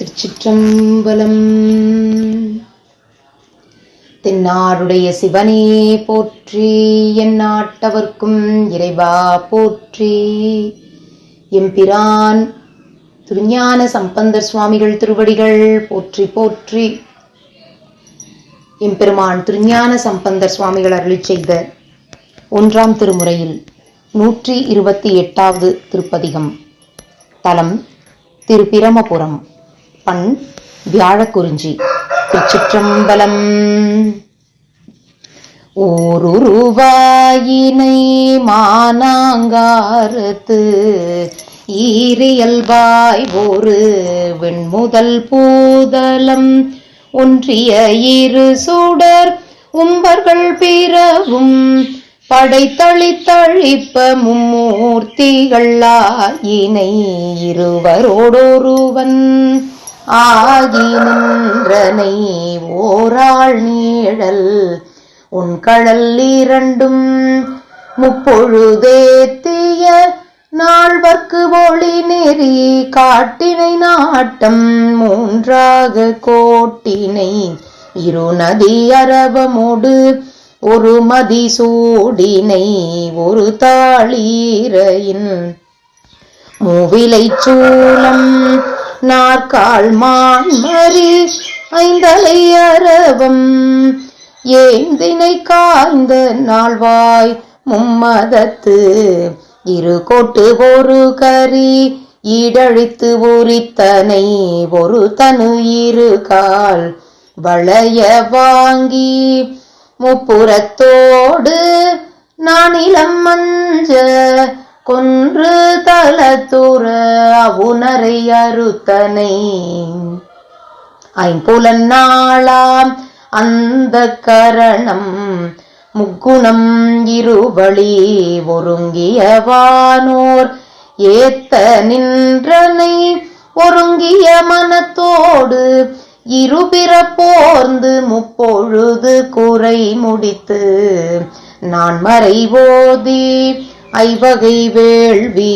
திருச்சிற்றம்பலம். தென்னாருடைய சிவனே போற்றி என் நாட்டவர்க்கும் இறைவா போற்றி. எம்பிரான் திருஞான சம்பந்தர் சுவாமிகள் திருவடிகள் போற்றி போற்றி. எம்பெருமான் திருஞான சம்பந்தர் சுவாமிகள் அருளிச் செய்த ஒன்றாம் திருமுறையில் நூற்றி இருபத்தி எட்டாவது திருப்பதிகம். தலம் திருப்பிரமபுரம். பண் வியாழக்குறிஞ்சி. திருச்சிற்றம்பலம். ஓருருவாயினை மானாங்காரத்து ஈரியல்வாய் ஒரு வெண்முதல் பூதலம். ஒன்றிய இரு சுடர் உம்பர்கள் பிறவும் படைத்தளித்தழிப்ப மும்மூர்த்திகளாயினை இருவரோடொருவன். ஆகி நின்றனை ஓராள் நீழல் உன் கடல் இரண்டும் முப்பொழுதேத்திய நால்வர்க்கு ஒளி நெறி காட்டினை நாட்டம் மூன்றாக கோட்டினை இருநதி அரவமோடு ஒரு மதி சூடினை ஒரு தாளீரையின் மூவிலை சூலம் நாற்கால் மான்மரி ஐந்தலை அரவம் ஏந்தினை காய்ந்த நாள்வாய் மும்மதத்து? இரு கோட்டு ஒரு கரி ஈடழித்து உரித்தனை ஒரு தனு இரு கால். வளைய வாங்கி முப்புறத்தோடு நான் இளம் மஞ்ச கொன்று தலத்துற அவுணரை அறுத்தனை. ஐம்புலன் நாளாம் அந்த கரணம் முக்குணம் இருவழி ஒருங்கியவானோர் ஏத்த நின்றனை ஒருங்கிய மனத்தோடு இருபிற போர்ந்து முப்பொழுது குறை முடித்து நான் மறை ஐவகை வேள்வி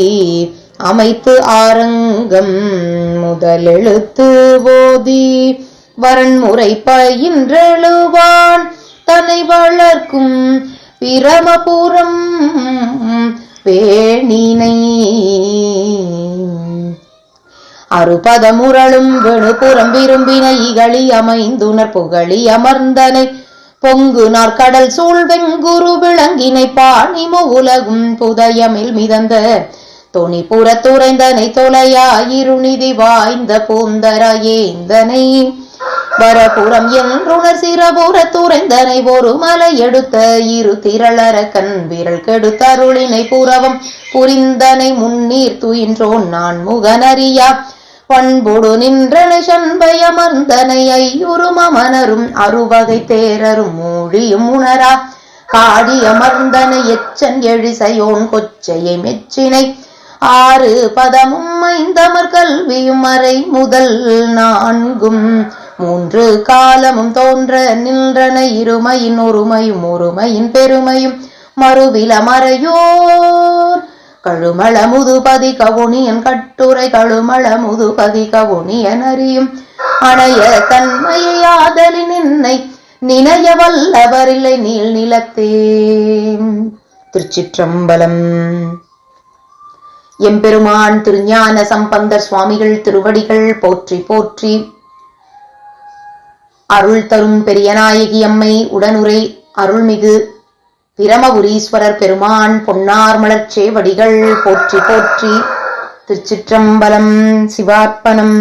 அமைத்து ஆரங்கம் முதலெழுத்து ஓதி வரன்முறை பயின்றெழுவான் தன்னை வளர்க்கும் பிரமபுரம் வேணினை. அறுபதமுரளும் வெணுபுறம் விரும்பின இகழி அமைந்துணர் புகழி அமர்ந்தனை பொங்கு நாற்கடல் சூழ்வெண் குரு விளங்கினை பாணி உலகும் புதயமில் மிதந்த. தொனி புறத்துறைந்தனை தொலையா இருநிதி வாய்ந்த பூந்தரையேந்தனை ஏந்தனை. வரபுறம் என்றுணர் சிறபுறத்துறைந்தனை ஒரு மலை எடுத்த இரு திரளர கண் விரல் கெடுத்தருளினை புறவம் புரிந்தனை முன்னீர் துயின்றோன் நான் முகனறியா. பண்புடு நின்றனு சண்பயமர்ந்தனை ஐயுறும் அமனரும் அருவகை தேரரும் மூழியும் உணரா. காடியமர்ந்தனை எச்சன் எழிசையோன் கொச்சையை மெச்சினை. ஆறு பதமும் ஐந்தமர் கல்வியும் மறை முதல் நான்கும். மூன்று காலமும் தோன்ற நின்றன இருமையின் ஒருமையும் ஒருமையின் பெருமையும். மறுவில மறையோர் கழுமள முதுபதி கவுனியன் கட்டுரை கழுமள முதுபதி கவுனியன் அறியும் அணைய தன்மையை ஆதலி நின்னை நினைய வல்லவரில்லை நீள் நிலத்தே திருச்சிற்றம்பலம். எம்பெருமான் திருஞான சம்பந்தர் சுவாமிகள் திருவடிகள் போற்றி போற்றி அருள் தரும் பெரியநாயகி அம்மை உடனுரை அருள்மிகு பிரமபுரீஸ்வரர் பெருமான் பொன்னார் மலர்ச்சே வடிகள் போற்றி போற்றி திருச்சிற்றம்பலம் சிவார்ப்பணம்.